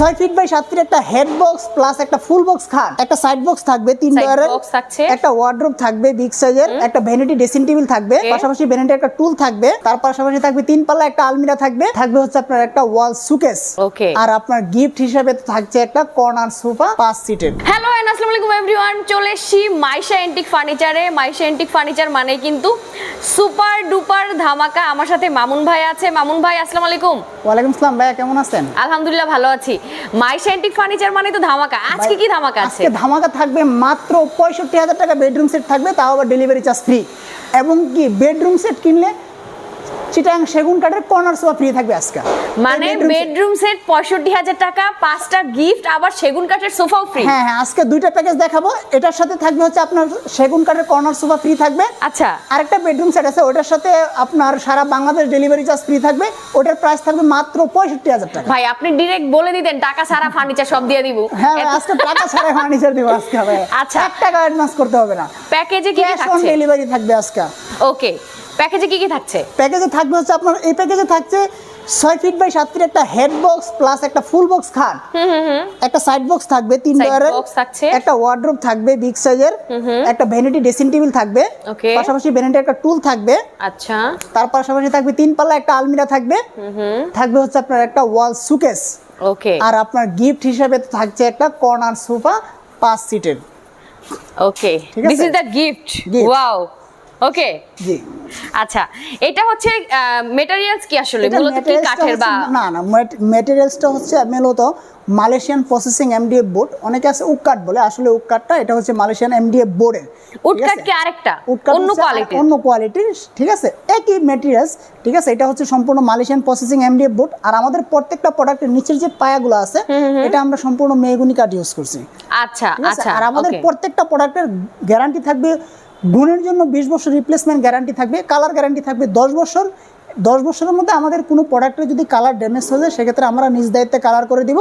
ছয় feet by সাত feet একটা হেড বক্স প্লাস একটা ফুল বক্স খাট একটা সাইড বক্স থাকবে তিন ডয়ারের। একটা ওয়ার্ড্রোপ থাকবে বিগ সাইজের একটা ভ্যানিটি ড্রেসিং টেবিল থাকবে। পাশাপাশি ভ্যানিটি একটা টুল থাকবে। তার পাশাপাশি থাকবে তিন পাল্লা একটা আলমিরা থাকবে। থাকবে হচ্ছে আপনার একটা ওয়াল সুকেস ওকে আর আপনার গিফট হিসাবে থাকছে একটা কর্নার সোফা পাঁচ সিটের হ্যালো আসসালামু আলাইকুম এভরিওয়ান চলে এসেছি মাইশা এন্টিক ফার্নিচারে মাইশা এন্টিক ফার্নিচার মানে কিন্তু সুপার ডুপার ধামাকা। আমার সাথে মামুন ভাই আছে। মামুন ভাই আসসালামু আলাইকুম। ওয়ালাইকুম আসসালাম ভাইয়া কেমন আছেন? আলহামদুলিল্লাহ ভালো আছি। মাইশা এন্টিক ফার্নিচার মানে তো ধামাকা। আজকে কি ধামাকা আছে? আজকে ধামাকা থাকবে মাত্র পঁয়ষট্টি হাজার টাকা বেডরুম সেট থাকবে তাও আবার ডেলিভারি চার্জ ফ্রি এবং কি বেডরুম সেট কিনলে চিটাং সেগুন কাঠের কর্নার সোফা ফ্রি থাকবে আজকে। মানে বেডরুম সেট পঁয়ষট্টি হাজার টাকা পাঁচটা গিফট আবার সেগুন কাঠের সোফাও ফ্রি হ্যাঁ হ্যাঁ আজকে দুইটা প্যাকেজ দেখাবো। এটার সাথে থাকবে হচ্ছে আপনার সেগুন কাঠের কর্নার সোফা ফ্রি থাকবে। আচ্ছা। আরেকটা বেডরুম সেট আছে ওটার সাথে আপনার সারা বাংলাদেশ ডেলিভারি চার্জ ফ্রি থাকবে। ওটার প্রাইস থাকবে মাত্র পঁয়ষট্টি হাজার টাকা। ভাই আপনি ডিরেক্ট বলে দিতেন টাকা সারা ফার্নিচার সব দিয়ে দিব। হ্যাঁ আজকে টাকা সারা ফার্নিচার দিব আজকে ভাই। আচ্ছা। এক টাকা অ্যাডভান্স করতে হবে না। প্যাকেজে কি অন থাকছে? ডেলিভারি থাকবে আজকে। ওকে প্যাকেজে কি কি থাকছে? প্যাকেজে থাকবে হচ্ছে আপনার এই প্যাকেজে থাকছে ছয় ফিট বাই সাত ফিট একটা হেড বক্স প্লাস একটা ফুল বক্স খাট। একটা সাইড বক্স থাকবে তিন ডয়ারের। একটা ওয়ার্ড্রোব থাকবে বিগ সাইজের একটা ভ্যানিটি ড্রেসিং টেবিল থাকবে. পাশাপাশি ভ্যানিটি একটা টুল থাকবে। আচ্ছা। তার পাশাপাশি থাকবে তিন পাল্লা একটা আলমিরা থাকবে। থাকবে হচ্ছে আপনার একটা ওয়াল সুকেস ওকে আর আপনার গিফট হিসাবে থাকছে একটা কর্নার সোফা পাঁচ সিটের okay this is the gift wow okay ji. আচ্ছা এটা হচ্ছে মেটেরিয়ালস কি আসলে? মূলত কি কাঠের বা না না ম্যাটেরিয়ালসটা হচ্ছে মূলত মালয়েশিয়ান প্রসেসিং এমডিএফ বোর্ড অনেকে আছে উক্কাট বলে আসলে উক্কাটটা এটা হচ্ছে মালয়েশিয়ান এমডিএফ বোর্ডের উডকাট কি আরেকটা? অন্য কোয়ালিটির অন্য কোয়ালিটির ঠিক আছে? একই মেটেরিয়ালস ঠিক আছে? এটা হচ্ছে সম্পূর্ণ মালয়েশিয়ান প্রসেসিং এমডিএফ বোর্ড আর আমাদের প্রত্যেকটা প্রোডাক্টের নিচের যে পায়াগুলো আছে এটা আমরা সম্পূর্ণ মেগুনি কাঠ ইউজ করছি। আচ্ছা আচ্ছা আর আমাদের প্রত্যেকটা প্রোডাক্টের গ্যারান্টি থাকবে গুণের জন্য বিশ বছর রিপ্লেসমেন্ট গ্যারান্টি থাকবে কালার গ্যারান্টি থাকবে দশ বছর। দশ বছরের মধ্যে আমাদের কোনো প্রোডাক্টের যদি কালার ড্যামেজ হয়ে যায় সেক্ষেত্রে আমরা নিজ দায়িত্বে কালার করে দিব।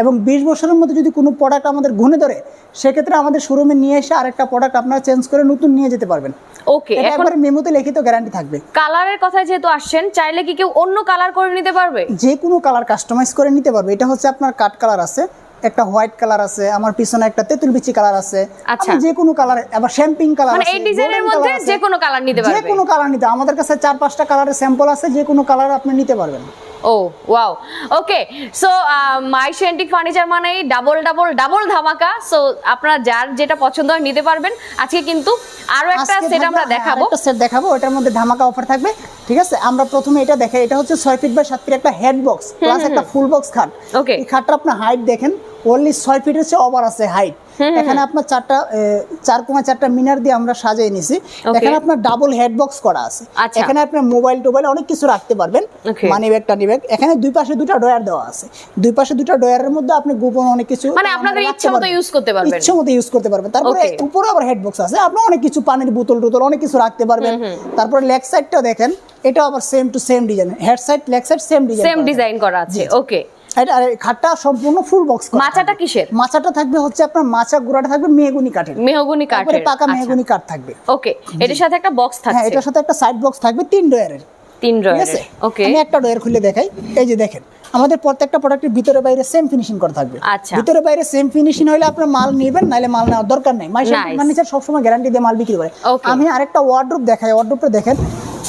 এবং বিশ বছরের মধ্যে যদি কোনো প্রোডাক্ট আমাদের গুণে ধরে সেক্ষেত্রে আমাদের শোরুমে নিয়ে এসে আরেকটা প্রোডাক্ট আপনারা চেঞ্জ করে নতুন নিয়ে যেতে পারবেন। ওকে একবারে মেমোতে লিখিত গ্যারান্টি থাকবে। কালারের কথা যেহেতু আসছেন চাইলে কি কেউ অন্য কালার করে নিতে পারবে? যে কোনো কালার কাস্টমাইজ করে নিতে পারবে। এটা হচ্ছে আপনার কাট কালার আছে। একটা হোয়াইট কালার আছে আমার পিছনে একটা তেঁতুল বিচি কালার আছে। আচ্ছা। যে কোনো কালার আবার শ্যাম্পিং কালার মানে এই ডিজাইনের মধ্যে যে কোনো কালার নিতে পারবেন যে কোনো কালার নিতে আমাদের কাছে চার পাঁচটা কালারের স্যাম্পল আছে যে কোনো কালার আপনি নিতে পারবেন। Oh wow okay so my সেন্টিক ফার্নিচার মানেই ডাবল ডাবল ডাবল ধামাকা। সো আপনারা যার যেটা পছন্দ হয় নিতে পারবেন। আজকে কিন্তু আরও একটা সেট আমরা হ্যাঁ, দেখাবো। আরেকটা সেট দেখাবো ওটার মধ্যে ধামাকা অফার থাকবে। ঠিক আছে? আমরা প্রথমে এটা দেখাই এটা হচ্ছে ছয় ফিট বাই সাত ফিট একটা হেড বক্স প্লাস একটা ফুল বক্স খাট। ওকে এই খাটটা আপনার হাইট দেখেন ওনলি ছয় ফিটের চেয়ে ওভার আছে হাইট এখানে আপনার চারটা চার কোমা চারটা মিনার দিয়ে আমরা সাজিয়ে নিছি। এখানে আপনার ডাবল হেড বক্স করা আছে। আচ্ছা। এখানে আপনার মোবাইল টোবাইল অনেক কিছু রাখতে পারবেন। মানি ব্যাগ টানি ব্যাগ এখানে দুই পাশে দুটো ডয়ার দেওয়া আছে। দুই পাশে দুটো ডয়ারের মধ্যে আপনি গোপন অনেক কিছু মানে আপনাদের ইচ্ছা মতো use করতে পারবেন। ইচ্ছা মতো ইউজ করতে পারবেন। তারপরে. উপরে আবার হেড বক্স আছে। আপনি অনেক কিছু পানির বোতল টোতল অনেক কিছু রাখতে পারবেন। তারপরে লেগ সাইডটা দেখেন এটা আবার same to same design head side leg side same design same design করা আছে। ওকে আর খাটটা সম্পূর্ণ ফুল বক্স মাচাটা কিসের? মাচাটা থাকবে হচ্ছে আপনার মাচা গুড়াটা থাকবে মেহগুনি কাঠের। মেহগনি কাঠের পাকা মেহগুনি কাঠ থাকবে। ওকে এটার সাথে একটা বক্স হ্যাঁ এটার সাথে একটা সাইড বক্স থাকবে তিন ডয়ারের তিন ওকে। আমি একটা ডয়ার খুলে দেখাই। এই যে দেখেন আমাদের প্রত্যেকটা প্রোডাক্টের ভিতরে বাইরে সেম ফিনিশিং করা থাকবে। আচ্ছা। ভিতরে বাইরে সেম ফিনিশিং হলে আপনার মাল নেবেন নাহলে মাল নেওয়ার দরকার নেই. ফার্নিচার সবসময় গ্যারান্টি দিয়ে মাল বিক্রি করে. আমি আরেকটা ওয়ার্ড্রোপ দেখাই ওয়ার্ড্রোপটা দেখেন।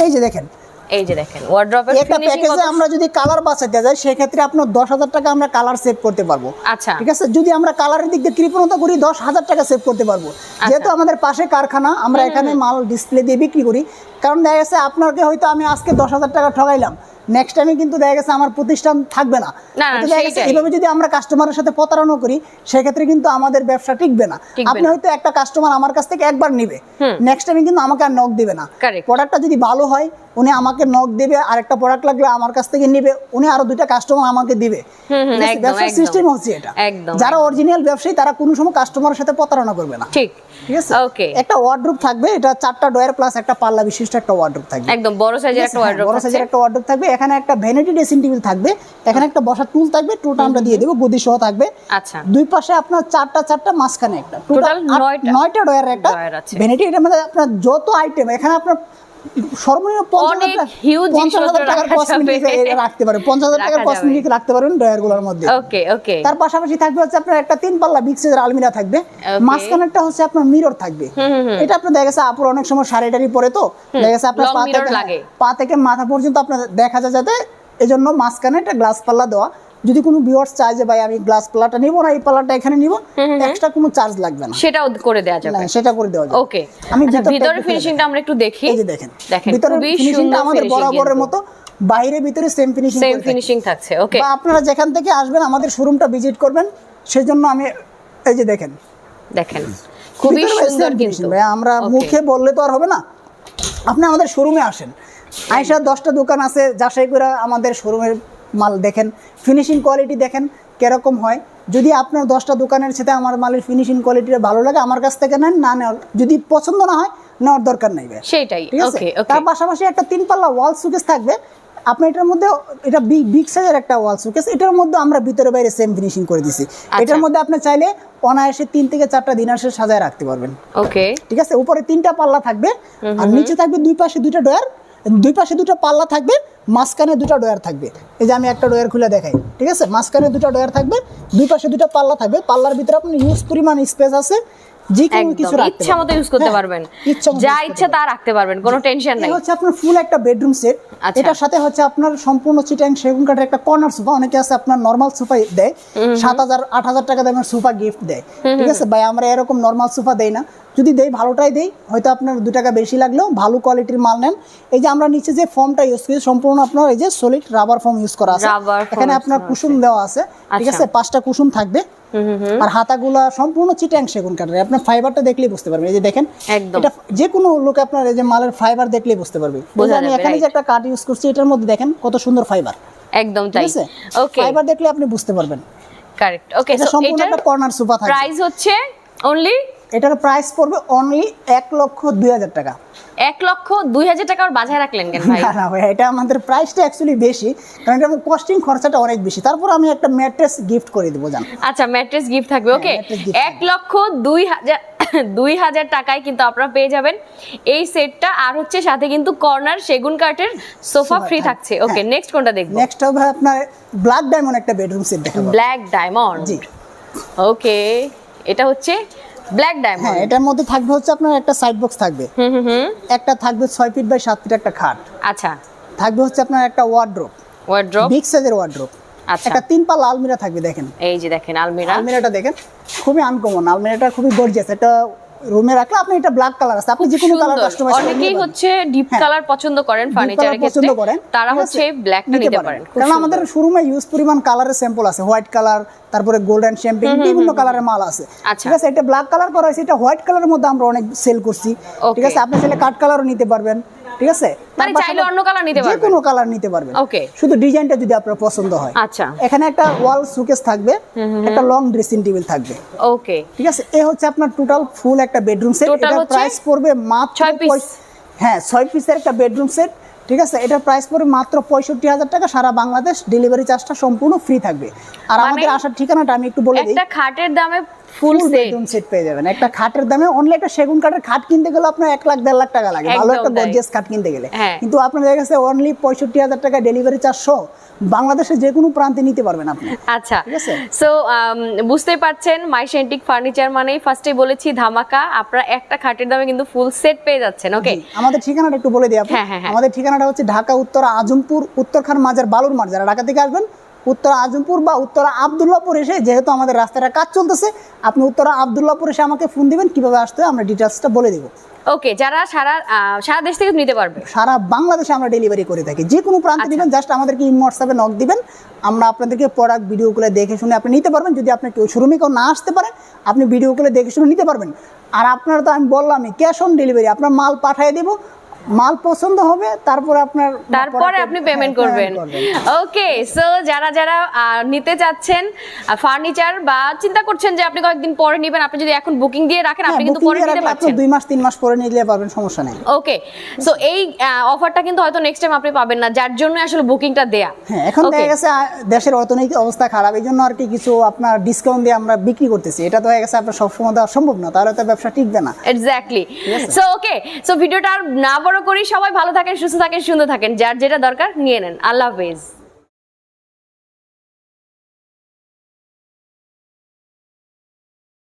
এই যে দেখেন এই যে দেখেন ওয়ার্ড্রপের একটা প্যাকেজে আমরা যদি কালার বাঁচাতে যাই সেক্ষেত্রে আপনার দশ হাজার টাকা আমরা কালার সেভ করতে পারব। আচ্ছা। ঠিক আছে? যদি আমরা কালারের দিক দিয়ে কৃপণতা করি দশ হাজার টাকা সেভ করতে পারব। আচ্ছা। যেহেতু আমাদের পাশে কারখানা আমরা এখানে মাল ডিসপ্লে দিয়ে বিক্রি করি। কারণ দেখা গেছে আপনাকে হয়তো আমি আজকে দশ হাজার টাকা ঠগাইলাম। নেক্সট টাইমে কিন্তু দেখা গেছে আমার প্রতিষ্ঠান থাকবে না। এইভাবে যদি আমরা কাস্টমারের সাথে প্রতারণা করি সেক্ষেত্রে কিন্তু আমাদের ব্যবসা টিকবে না। আপনি হয়তো একটা কাস্টমার আমার কাছ থেকে একবার নিবে। নেক্সট টাইমে কিন্তু আমাকে আর নক দিবে না। প্রোডাক্টটা যদি ভালো হয় উনি আমাকে নক দেবে আরেকটা প্রোডাক্ট লাগলে আমার কাছ থেকে নিবে উনি আরও দুইটা কাস্টমার আমাকে দিবে। ব্যবসার সিস্টেম হচ্ছে এটা। যারা অরিজিনাল ব্যবসায়ী তারা কোনো সময় কাস্টমারের সাথে প্রতারণা করবে না। ঠিক। ঠিক আছে? ওকে একটা ওয়ার্ড্রোপ থাকবে এটা চারটা ডয়ার প্লাস একটা পাল্লা বিশিষ্ট একটা ওয়ার্ড্রোপ থাকবে। একদম বড় সাইজের একটা হ্যাঁ, ওয়ার্ড্রপ বড় সাইজের একটা ওয়ার্ড্রোপ থাকবে এখানে একটা ভ্যানিটি ড্রেসিং টেবিল থাকবে এখানে একটা বসার টুল থাকবে টুলটা আমরা দিয়ে দেবো গদি সহ থাকবে। আচ্ছা। দুই পাশে আপনার চারটা চারটা মাঝখানে একটা। টোটাল নয়টা। ডয়ার একটা ভ্যানিটি এটা মানে আপনার যত আইটেম এখানে আপনার সর্বনিম্ন পঞ্চাশ হাজার huge পঞ্চাশ হাজার জিনিসপত্র টাকার কসমেটিক রাখতে পারেন পঞ্চাশ হাজার টাকার কসমেটিক রাখতে পারবেন ড্রয়ারগুলোর মধ্যে। ওকে ওকে। তার পাশাপাশি থাকবে হচ্ছে আপনার একটা তিন পাল্লা বিগ সাইজের আলমিরা থাকবে। মাঝখানেরটা হচ্ছে আপনার মিরর থাকবে। এটা আপনার দেখা গেছে আপুর অনেক সময় শাড়ি টাড়ি পরে তো। দেখা গেছে আপনার পা থেকে পা থেকে মাথা পর্যন্ত আপনার দেখা যায় যাতে এই জন্য মাঝখানে একটা গ্লাস পাল্লা দেওয়া। যদি কোনো ভিউয়ার্স চায় যে ভাই আমি গ্লাস প্লাটা নিব না এই পাল্লাটা এখানে নিব এক্সট্রা কোনো চার্জ লাগবে না। সেটাও করে দেওয়া যাবে। না সেটা করে দেওয়া যাবে। ওকে আমি আচ্ছা ভিতরের ফিনিশিংটা আমরা একটু দেখি। এই যে দেখেন দেখেন ভিতরে ফিনিশিংটা আমাদের বরাবরের মতো বাইরে ভিতরে সেম ফিনিশিং সেম ফিনিশিং থাকছে ওকে বা আপনারা যেখান থেকে আসবেন আমাদের শোরুমটা ভিজিট করবেন সেই জন্য আমি এই যে দেখেন। দেখেন খুবই সুন্দর কিন্তু। ভাই, আমরা মুখে বললে তো আর হবে না। আপনি আমাদের শোরুমে আসেন। আইসা দশটা দোকান আছে যাচাই করে আমাদের শোরুমের মাল দেখেন ফিনিশিং কোয়ালিটি দেখেন কীরকম হয়। যদি আপনার দশটা দোকানের সাথে আমার মালের ফিনিশিং কোয়ালিটিটা ভালো লাগে আমার কাছ থেকে নেন না নেওয়ার যদি পছন্দ না হয় নেওয়ার দরকার নেই ভাই। সেটাই ঠিক আছে? তার পাশাপাশি একটা তিন পাল্লা ওয়াল সুকেস থাকবে। আপনি এটার মধ্যে এটা বিগ সাইজের একটা ওয়াল সুকেস এটার মধ্যে আমরা ভিতরে বাইরে সেম ফিনিশিং করে দিছি। আচ্ছা। এটার মধ্যে আপনি চাইলে অনায়াসে তিন থেকে চারটা দিনাসে সাজায় রাখতে পারবেন। ওকে ঠিক আছে? উপরে তিনটা পাল্লা থাকবে আর নিচে থাকবে দুই পাশে দুইটা ডয়ার দুই পাশে দুটো পাল্লা থাকবে, মাঝখানে দুটো ডয়ার থাকবে। এই যে আমি একটা ডয়ার খুলে দেখাই, ঠিক আছে? মাঝখানে দুটো ডয়ার থাকবে, দুই পাশে দুটো পাল্লা থাকবে। পাল্লার ভিতরে আপনার ইউজ পরিমাণ স্পেস আছে। যে কোনো কিছু রাখতে ইচ্ছা মতো ইউজ করতে পারবেন। যা ইচ্ছা তা রাখতে পারবেন কোনো টেনশন নাই। হচ্ছে আপনার ফুল একটা বেডরুম সেট। এটার সাথে হচ্ছে আপনার সম্পূর্ণ চিটাং সেগুন কাঠের একটা কর্নার সোফা অনেকে আছে আপনার নর্মাল সোফা দেয় সাত হাজার আট হাজার টাকা দামের সোফা গিফট দেয়। ঠিক আছে? ভাই আমরা এরকম নর্মাল সোফা দেই না। যদি দেই ভালোটাই দেই। হয়তো আপনার দু টাকা বেশি লাগলেও ভালো কোয়ালিটির মাল নেন। এই যে আমরা নিচে যে ফর্মটা ইউজ করি সম্পূর্ণ আপনার এই যে সলিড রাবার ফর্ম ইউজ করা আছে। এখানে আপনার কুসুম দেওয়া আছে। ঠিক আচ্ছা। আছে? পাঁচটা কুসুম থাকবে। আর হাতাগুলা সম্পূর্ণ চিটাং সেগুন কাঠের। আপনার ফাইবারটা দেখলেই বুঝতে পারবেন। এই যে দেখেন এটা যে কোনো লোক আপনার এই যে মালের ফাইবার দেখলেই বুঝতে পারবে। আমি এখানে যে একটা কাঠ ইউজ করছি এটার মধ্যে দেখেন কত সুন্দর ফাইবার একদম ঠিক তাই। আছে? ওকে ফাইবার দেখলে আপনি বুঝতে পারবেন। কারেক্ট ওকে এটা সো সম্পূর্ণ একটা কর্নার সোফা থাকে প্রাইস হচ্ছে অনলি এটার প্রাইস পড়বে অনলি এক লক্ষ দুই হাজার টাকা। এক লক্ষ দুই হাজার টাকা আর বাজায় রাখলেন কেন ভাই? না না ভাই এটা আমাদের প্রাইসটা অ্যাকচুয়ালি বেশি কারণ এটা কস্টিং খরচাটা অনেক বেশি। তারপর আমি একটা ম্যাট্রেস গিফট করে দেবো জান। আচ্ছা ম্যাট্রেস গিফট থাকবে ওকে হ্যাঁ, এক লক্ষ দুই হাজার দুই হাজার টাকায় কিন্তু আপনারা পেয়ে যাবেন এই সেটটা আর হচ্ছে সাথে কিন্তু কর্নার সেগুন কাঠের সোফা ফ্রি থাকছে। ওকে হ্যাঁ। নেক্সট কোনটা দেখব? নেক্সট হবে আপনার ব্ল্যাক ডায়মন্ড একটা বেডরুম সেট দেখাবো। Black diamond ji. ওকে এটা হচ্ছে ব্ল্যাক হ্যাঁ এটার মধ্যে থাকবে হচ্ছে আপনার একটা সাইড বক্স থাকবে। একটা থাকবে ছয় ফিট বাই সাত ফিট একটা খাট। আচ্ছা। থাকবে হচ্ছে আপনার একটা ওয়ার্ড্রোপ ওয়ার্ড্রপ বিগ সাইজের ওয়ার্ড্রোপ আচ্ছা। একটা তিন পাল্লা আলমিরা থাকবে দেখেন। এই যে দেখেন আলমিরা। আলমিরাটা দেখেন খুবই আনকমন আলমিরাটা খুবই গর্জিয়াস এটা রুমে রাখলে আপনি এটা ব্ল্যাক কালার আছে। আপনি যে কোনো কালার কাস্টমাইজ করতে অনেকেই হচ্ছে ডিপ হ্যাঁ। কালার পছন্দ করেন ফার্নিচারের ক্ষেত্রে। তারা হচ্ছে? ব্ল্যাকটা নিতে পারেন। কারণ আমাদের শোরুমে ইউজ পরিমাণ কালারের স্যাম্পল আছে। হোয়াইট কালার তারপরে গোল্ডেন শ্যাম্পেন বিভিন্ন কালারের মাল আছে। আচ্ছা। ঠিক আছে? এটা ব্ল্যাক কালার করা হয়েছে। এটা হোয়াইট কালারের মধ্যে আমরা অনেক সেল করছি। ঠিক আছে? আপনি চাইলে কাঠ কালারও নিতে পারবেন। ঠিক আছে? মানে চাইলে অন্য কালার নিতে যে কোনো কালার নিতে পারবেন। Okay. শুধু ডিজাইনটা যদি আপনার পছন্দ হয়। আচ্ছা। এখানে একটা ওয়াল সুকেস থাকবে একটা লং ড্রেসিং টেবিল থাকবে। ওকে ঠিক আছে? এ হচ্ছে আপনার টোটাল ফুল একটা বেডরুম সেট হচ্ছে প্রাইস পড়বে মাত্র ছয় piece? পঁয়ষ- হ্যাঁ ছয় পিসের একটা বেডরুম সেট ঠিক আছে? এটার প্রাইস পড়বে মাত্র পঁয়ষট্টি হাজার টাকা। সারা বাংলাদেশ ডেলিভারি চার্জটা সম্পূর্ণ ফ্রি থাকবে। আর মানে আমাদের আসার ঠিকানাটা আমি একটু বলে দিই। একটা খাটের দামে ফুল বেডরুম সেট পেয়ে যাবেন। একটা খাটের দামে অনলি একটা সেগুন কাঠের খাট কিনতে গেলে আপনার এক লাখ দেড় লাখ টাকা লাগে। ভালো একটা গর্জিয়াস খাট কিনতে গেলে। হ্যাঁ। কিন্তু আপনার দেখা গেছে অনলি পঁয়ষট্টি হাজার টাকা ডেলিভারি বাংলাদেশের যে কোনো প্রান্তে নিতে পারবেন আপনি। আচ্ছা। সো বুঝতেই পারছেন মাই সেন্টিক ফার্নিচার মানেই ফার্স্টে বলেছি ধামাকা। আপনারা একটা খাটের দামে কিন্তু ফুল সেট পেয়ে যাচ্ছেন ওকে আমাদের ঠিকানাটা একটু বলে দিই আপনি হ্যাঁ, হ্যাঁ। আমাদের ঠিকানাটা হচ্ছে ঢাকা উত্তর আজমপুর উত্তরখান মাজার বালুর মাঠ। যারা ঢাকা থেকে আসবেন উত্তরা আজমপুর বা উত্তরা আবদুল্লাপুর এসে যেহেতু আমাদের রাস্তাটা কাজ চলতেছে আপনি উত্তরা আবদুল্লাপুর এসে আমাকে ফোন দিবেন কীভাবে আসতে হয় আমরা ডিটেলসটা বলে দেবো। ওকে যারা সারা সারা দেশ থেকে নিতে পারবে। সারা বাংলাদেশে আমরা ডেলিভারি করে থাকি। যে কোনো প্রান্তে আচ্ছা। দিবেন জাস্ট আমাদেরকে ইন হোয়াটসঅ্যাপে নক দিবেন। আমরা আপনাদেরকে প্রোডাক্ট ভিডিওগুলো দেখে শুনে আপনি নিতে পারবেন। যদি আপনি কেউ শোরুমে কেউ না আসতে পারে আপনি ভিডিওগুলো দেখে শুনে নিতে পারবেন। আর আপনারা তো আমি বললামই ক্যাশ অন ডেলিভারি আপনার মাল পাঠিয়ে দেবো মাল পছন্দ হবে তারপরে আপনার তারপরে আপনি পেমেন্ট হ্যাঁ, করবেন। ওকে সো যারা যারা নিতে চাচ্ছেন ফার্নিচার বা চিন্তা করছেন যে আপনি কয়েকদিন পরে নেবেন আপনি যদি এখন বুকিং দিয়ে রাখেন আপনি হ্যাঁ, কিন্তু পরে নিতে পারছেন। দুই মাস তিন মাস পরে নিলে পারবেন সমস্যা নেই। ওকে সো এই অফারটা কিন্তু হয়তো নেক্সট টাইম আপনি পাবেন না যার জন্য আসলে বুকিংটা দেয়া। হ্যাঁ এখন. দেখা গেছে দেশের অর্থনৈতিক অবস্থা খারাপ এই জন্য আর কি কিছু আপনার ডিসকাউন্ট দিয়ে আমরা বিক্রি করতেছি। এটা তো হয়ে গেছে আপনার সবসময় দেওয়া সম্ভব না তাহলে তো ব্যবসা টিকবে না। এক্স্যাক্টলি সো ওকে সো ভিডিওটা আর না করি সবাই ভালো থাকেন, সুস্থ থাকেন, সুন্দর থাকেন। যার যেটা দরকার নিয়ে নেন। আল্লাহ হাফেজ।